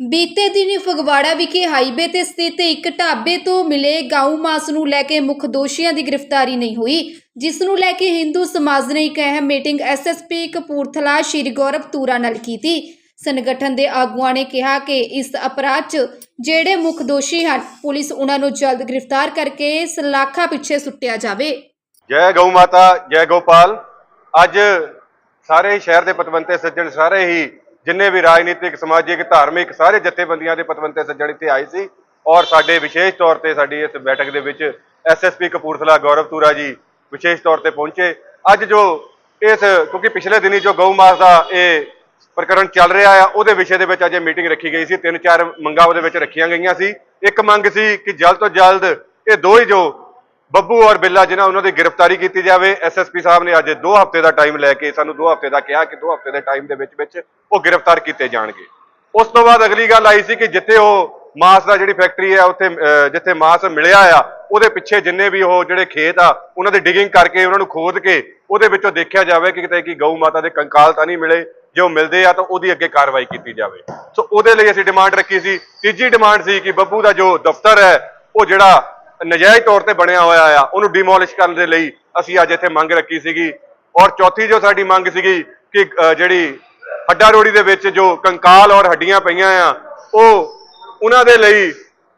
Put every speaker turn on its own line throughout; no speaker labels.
ਬੀਤੇ ਦਿਨੀ ਫਗਵਾੜਾ ਵਿਖੇ ਹਾਈਵੇ ਤੇ ਸਥਿਤ ਇੱਕ ਢਾਬੇ ਤੋਂ ਮਿਲੇ ਗਾਊ ਮਾਸ ਨੂੰ ਲੈ ਕੇ ਮੁੱਖ ਦੋਸ਼ੀਆਂ ਦੀ ਗ੍ਰਿਫਤਾਰੀ ਨਹੀਂ ਹੋਈ, ਜਿਸ ਨੂੰ ਲੈ ਕੇ ਹਿੰਦੂ ਸਮਾਜ ਨੇ ਇੱਕ ਅਹਿਮ ਮੀਟਿੰਗ ਐਸਐਸਪੀ ਕਪੂਰਥਲਾ ਸ਼੍ਰੀ ਗੌਰਵ ਤੂਰਾ ਨਾਲ ਕੀਤੀ। ਸੰਗਠਨ ਦੇ ਆਗੂਆਂ ਨੇ ਕਿਹਾ ਕਿ ਇਸ ਅਪਰਾਧ 'ਚ ਜਿਹੜੇ ਮੁੱਖ ਦੋਸ਼ੀ ਹਨ, ਪੁਲਿਸ ਉਹਨਾਂ ਨੂੰ ਜਲਦ ਗ੍ਰਿਫਤਾਰ ਕਰਕੇ ਸਲਾਖਾਂ ਪਿੱਛੇ ਸੁੱਟਿਆ ਜਾਵੇ।
ਜੈ ਗਊ ਮਾਤਾ, ਜੈ ਗੋਪਾਲ। ਅੱਜ ਸਾਰੇ ਸ਼ਹਿਰ ਦੇ ਪਤਵੰਤੇ ਸੱਜਣ ਸਾਰੇ ਹੀ ਜਿੰਨੇ ਵੀ ਰਾਜਨੀਤਿਕ, ਸਮਾਜਿਕ, ਧਾਰਮਿਕ ਸਾਰੇ ਜਥੇਬੰਦੀਆਂ ਦੇ ਪਤਵੰਤੇ ਸੱਜਣ ਇੱਥੇ ਆਏ ਸੀ ਔਰ ਸਾਡੇ ਵਿਸ਼ੇਸ਼ ਤੌਰ ਤੇ ਸਾਡੀ ਇਸ ਬੈਠਕ ਦੇ ਵਿੱਚ ਐਸਐਸਪੀ ਕਪੂਰਥਲਾ, ਗੌਰਵ ਤੂਰਾ ਜੀ ਵਿਸ਼ੇਸ਼ ਤੌਰ ਤੇ ਪਹੁੰਚੇ। ਅੱਜ ਜੋ ਇਸ, ਕਿਉਂਕਿ ਪਿਛਲੇ ਦਿਨੀ ਜੋ ਗਊ ਮਾਸ ਦਾ ਇਹ ਪ੍ਰਕਰਣ ਚੱਲ ਰਿਹਾ ਆ, ਉਹਦੇ ਵਿਸ਼ੇ ਦੇ ਵਿੱਚ ਅੱਜ ਇਹ ਮੀਟਿੰਗ ਰੱਖੀ ਗਈ ਸੀ। ਤਿੰਨ ਚਾਰ ਮੰਗਾਂ ਉਹਦੇ ਵਿੱਚ ਰੱਖੀਆਂ ਗਈਆਂ ਸੀ। ਇੱਕ ਮੰਗ ਸੀ ਕਿ ਜਲਦ ਤੋਂ ਜਲਦ ਇਹ ਦੋ ਹੀ ਜੋ ਬੱਬੂ ਔਰ ਬਿੱਲਾ ਜਿਨ੍ਹਾਂ ਉਹਨਾਂ ਦੀ ਗ੍ਰਿਫਤਾਰੀ ਕੀਤੀ ਜਾਵੇ ਐਸਐਸਪੀ ਸਾਹਿਬ ਨੇ ਅੱਜ 2 ਹਫ਼ਤੇ ਦਾ ਟਾਈਮ ਲੈ ਕੇ, ਸਾਨੂੰ 2 ਹਫ਼ਤੇ ਦਾ ਕਿਹਾ ਕਿ 2 ਹਫ਼ਤੇ ਦੇ ਟਾਈਮ ਦੇ ਵਿੱਚ ਵਿੱਚ ਉਹ ਗ੍ਰਿਫਤਾਰ ਕੀਤੇ ਜਾਣਗੇ। ਉਸ ਤੋਂ ਬਾਅਦ ਅਗਲੀ ਗੱਲ ਆਈ ਸੀ ਕਿ ਜਿੱਥੇ ਉਹ ਮਾਸ ਦਾ ਜਿਹੜੀ ਫੈਕਟਰੀ ਹੈ, ਉੱਥੇ ਜਿੱਥੇ ਮਾਸ ਮਿਲਿਆ ਆ, ਉਹਦੇ ਪਿੱਛੇ ਜਿੰਨੇ ਵੀ ਉਹ ਜਿਹੜੇ ਖੇਤ ਆ, ਉਹਨਾਂ ਦੀ ਡਿਗਿੰਗ ਕਰਕੇ ਉਹਨਾਂ ਨੂੰ ਖੋਦ ਕੇ ਉਹਦੇ ਵਿੱਚੋਂ ਦੇਖਿਆ ਜਾਵੇ ਕਿ ਕਿਤੇ ਕੀ ਗਊ ਮਾਤਾ ਦੇ ਕੰਕਾਲ ਤਾਂ ਨਹੀਂ ਮਿਲੇ, ਜੇ ਉਹ ਮਿਲਦੇ ਆ ਤਾਂ ਉਹਦੀ ਅੱਗੇ ਕਾਰਵਾਈ ਕੀਤੀ ਜਾਵੇ। ਸੋ ਉਹਦੇ ਲਈ ਅਸੀਂ ਡਿਮਾਂਡ ਰੱਖੀ ਸੀ। ਤੀਜੀ ਡਿਮਾਂਡ ਸੀ ਕਿ ਬੱਬੂ ਦਾ ਜੋ ਦਫ਼ਤਰ ਹੈ, ਉਹ ਜਿਹੜਾ ਨਜਾਇਜ਼ ਤੌਰ ਤੇ ਬਣਿਆ ਹੋਇਆ ਆ, ਉਹਨੂੰ ਡਿਮੋਲਿਸ਼ ਕਰਨ ਦੇ ਲਈ ਅਸੀਂ ਅੱਜ ਇੱਥੇ ਮੰਗ ਰੱਖੀ ਸੀਗੀ। ਔਰ ਚੌਥੀ ਜੋ ਸਾਡੀ ਮੰਗ ਸੀਗੀ ਕਿ ਜਿਹੜੀ ਹੱਡਾ ਰੋੜੀ ਦੇ ਵਿੱਚ ਜੋ ਕੰਕਾਲ ਔਰ ਹੱਡੀਆਂ ਪਈਆਂ ਆ, ਉਹ ਉਹਨਾਂ ਦੇ ਲਈ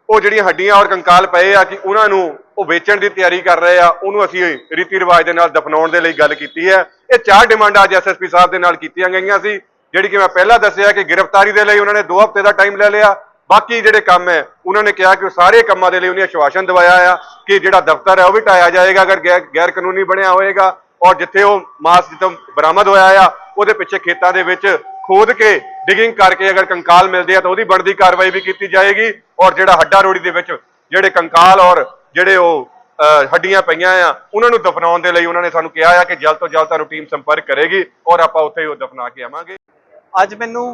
ਉਹ ਜਿਹੜੀਆਂ ਹੱਡੀਆਂ ਔਰ ਕੰਕਾਲ ਪਏ ਆ, ਕਿ ਉਹਨਾਂ ਨੂੰ ਉਹ ਵੇਚਣ ਦੀ ਤਿਆਰੀ ਕਰ ਰਹੇ ਆ, ਉਹਨੂੰ ਅਸੀਂ ਰੀਤੀ ਰਿਵਾਜ ਦੇ ਨਾਲ ਦਫਨਾਉਣ ਦੇ ਲਈ ਗੱਲ ਕੀਤੀ ਹੈ। ਇਹ ਚਾਰ ਡਿਮਾਂਡਾਂ ਅੱਜ ਐਸਐਸਪੀ ਸਾਹਿਬ ਦੇ ਨਾਲ ਕੀਤੀਆਂ ਗਈਆਂ ਸੀ, ਜਿਹੜੀ ਕਿ ਮੈਂ ਪਹਿਲਾਂ ਦੱਸਿਆ ਕਿ ਗ੍ਰਿਫਤਾਰੀ ਦੇ ਲਈ ਉਹਨਾਂ ਨੇ 2 ਹਫ਼ਤੇ ਦਾ ਟਾਈਮ ਲੈ ਲਿਆ ਬਾਕੀ ਜਿਹੜੇ ਕੰਮ ਹੈ, ਉਹਨਾਂ ਨੇ ਕਿਹਾ ਕਿ ਉਹ ਸਾਰੇ ਕੰਮਾਂ ਦੇ ਲਈ ਉਹਨੇ ਆਸ਼ਵਾਸਨ ਦਵਾਇਆ ਆ ਕਿ ਜਿਹੜਾ ਦਫ਼ਤਰ ਹੈ ਉਹ ਵੀ ਢਾਇਆ ਜਾਏਗਾ, ਅਗਰ ਗੈਰ ਗੈਰ ਕਾਨੂੰਨੀ ਬਣਿਆ ਹੋਏਗਾ ਔਰ ਜਿੱਥੇ ਉਹ ਮਾਸ ਜਿੱਥੋਂ ਬਰਾਮਦ ਹੋਇਆ ਆ, ਉਹਦੇ ਪਿੱਛੇ ਖੇਤਾਂ ਦੇ ਵਿੱਚ ਖੋਦ ਕੇ ਡਿਗਿੰਗ ਕਰਕੇ ਅਗਰ ਕੰਕਾਲ ਮਿਲਦੇ ਆ ਤਾਂ ਉਹਦੀ ਬਣਦੀ ਕਾਰਵਾਈ ਵੀ ਕੀਤੀ ਜਾਏਗੀ ਔਰ ਜਿਹੜਾ ਹੱਡਾ ਰੋੜੀ ਦੇ ਵਿੱਚ ਜਿਹੜੇ ਕੰਕਾਲ ਔਰ ਜਿਹੜੇ ਉਹ ਹੱਡੀਆਂ ਪਈਆਂ ਆ, ਉਹਨਾਂ ਨੂੰ ਦਫਨਾਉਣ ਦੇ ਲਈ ਉਹਨਾਂ ਨੇ ਸਾਨੂੰ ਕਿਹਾ ਆ ਕਿ ਜਲਦ ਤੋਂ ਜਲਦ ਤੁਹਾਨੂੰ ਟੀਮ ਸੰਪਰਕ ਕਰੇਗੀ ਔਰ ਆਪਾਂ ਉੱਥੇ ਹੀ ਉਹ ਦਫਨਾ ਕੇ ਆਵਾਂਗੇ।
ਅੱਜ ਮੈਨੂੰ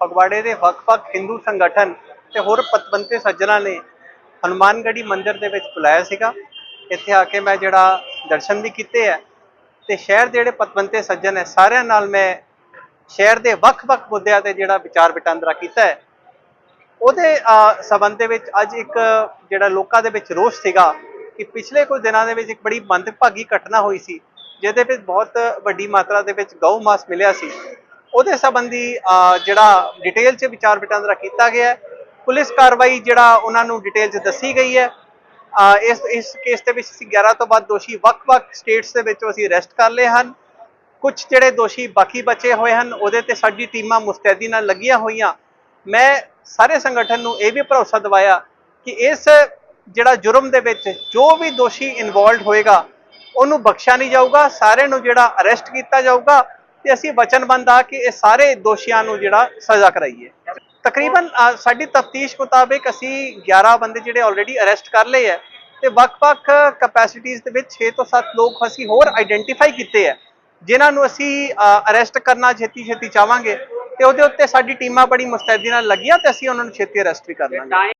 ਫਗਵਾੜੇ ਦੇ ਵੱਖ-ਵੱਖ ਹਿੰਦੂ ਸੰਗਠਨ ਤੇ ਹੋਰ ਪਤਵੰਤੇ ਸੱਜਣਾ ਨੇ ਹਨੂਮਾਨਗੜੀ ਮੰਦਿਰ ਦੇ ਵਿੱਚ ਬੁਲਾਇਆ ਸੀਗਾ। ਇੱਥੇ ਆ ਕੇ ਮੈਂ ਜਿਹੜਾ ਦਰਸ਼ਨ ਵੀ ਕੀਤੇ ਹੈ ਤੇ ਸ਼ਹਿਰ ਦੇ ਜਿਹੜੇ ਪਤਵੰਤੇ ਸੱਜਣ ਹੈ ਸਾਰਿਆਂ ਨਾਲ ਮੈਂ ਸ਼ਹਿਰ ਦੇ ਵੱਖ-ਵੱਖ ਮੁੱਦਿਆਂ ਤੇ ਜਿਹੜਾ ਵਿਚਾਰ ਵਟਾਂਦਰਾ ਕੀਤਾ ਹੈ। ਉਹਦੇ ਅ, ਸੰਬੰਧ ਦੇ ਵਿੱਚ ਅੱਜ ਇੱਕ ਜਿਹੜਾ ਲੋਕਾਂ ਦੇ ਵਿੱਚ ਰੋਸ ਸੀਗਾ ਕਿ ਪਿਛਲੇ ਕੁਝ ਦਿਨਾਂ ਦੇ ਵਿੱਚ ਇੱਕ ਬੜੀ ਮੰਦਭਾਗੀ ਘਟਨਾ ਹੋਈ ਸੀ ਜਿਹਦੇ ਵਿੱਚ ਬਹੁਤ ਵੱਡੀ ਮਾਤਰਾ ਦੇ ਵਿੱਚ ਗਊ ਮਾਸ ਮਿਲਿਆ ਸੀ। ਉਹਦੇ ਸੰਬੰਧੀ ਜਿਹੜਾ ਡਿਟੇਲ 'ਚ ਵਿਚਾਰ ਵਟਾਂਦਰਾ ਕੀਤਾ ਗਿਆ ਪੁਲਿਸ ਕਾਰਵਾਈ ਜਿਹੜਾ ਉਹਨਾਂ ਨੂੰ ਡਿਟੇਲ 'ਚ ਦੱਸੀ ਗਈ ਹੈ। ਇਸ ਇਸ ਕੇਸ ਦੇ ਵਿੱਚ ਅਸੀਂ 11 ਤੋਂ ਵੱਧ ਦੋਸ਼ੀ ਵੱਖ-ਵੱਖ ਸਟੇਟਸ ਦੇ ਵਿੱਚੋਂ ਅਸੀਂ ਅਰੈਸਟ ਕਰ ਲਏ ਹਨ। ਕੁਝ ਜਿਹੜੇ ਦੋਸ਼ੀ ਬਾਕੀ ਬਚੇ ਹੋਏ ਹਨ, ਉਹਦੇ ਤੇ ਸਾਡੀ ਟੀਮਾਂ ਮੁਸਤੈਦੀ ਨਾਲ ਲੱਗੀਆਂ ਹੋਈਆਂ। ਮੈਂ ਸਾਰੇ ਸੰਗਠਨ ਨੂੰ ਇਹ ਵੀ ਭਰੋਸਾ ਦਿਵਾਇਆ ਕਿ ਇਸ ਜਿਹੜਾ ਜੁਰਮ ਦੇ ਵਿੱਚ ਜੋ ਵੀ ਦੋਸ਼ੀ ਇਨਵੋਲਡ ਹੋਏਗਾ, ਉਹਨੂੰ ਬਖਸ਼ਿਆ ਨਹੀਂ ਜਾਊਗਾ। ਸਾਰਿਆਂ ਨੂੰ ਜਿਹੜਾ ਅਰੈਸਟ ਕੀਤਾ ਜਾਊਗਾ ਤੇ ਅਸੀਂ ਵਚਨਬੰਦ ਆ ਕਿ ਇਹ ਸਾਰੇ ਦੋਸ਼ੀਆਂ ਨੂੰ ਜਿਹੜਾ ਸਜ਼ਾ ਕਰਾਈਏ। ਤਕਰੀਬਨ ਸਾਡੀ ਤਫਤੀਸ਼ ਮੁਤਾਬਿਕ ਅਸੀਂ 11 ਬੰਦੇ ਜਿਹੜੇ ਆਲਰੇਡੀ ਅਰੈਸਟ ਕਰ ਲਏ ਹੈ ਤੇ ਵੱਖ-ਵੱਖ ਕਪੈਸਿਟੀਜ਼ ਦੇ ਵਿੱਚ 6 ਤੋਂ 7 ਲੋਕ ਅਸੀਂ ਹੋਰ ਆਈਡੈਂਟੀਫਾਈ ਕੀਤੇ ਹੈ, ਜਿਨ੍ਹਾਂ ਨੂੰ ਅਸੀਂ ਅਰੈਸਟ ਕਰਨਾ ਛੇਤੀ ਛੇਤੀ ਚਾਹਾਂਗੇ ਤੇ ਉਹਦੇ ਉੱਤੇ ਸਾਡੀ ਟੀਮਾਂ ਬੜੀ ਮੁਸਤੈਦੀ ਨਾਲ ਲੱਗੀਆਂ ਤੇ ਅਸੀਂ ਉਹਨਾਂ ਨੂੰ ਛੇਤੀ ਅਰੈਸਟ ਵੀ ਕਰ ਲਾਂਗੇ।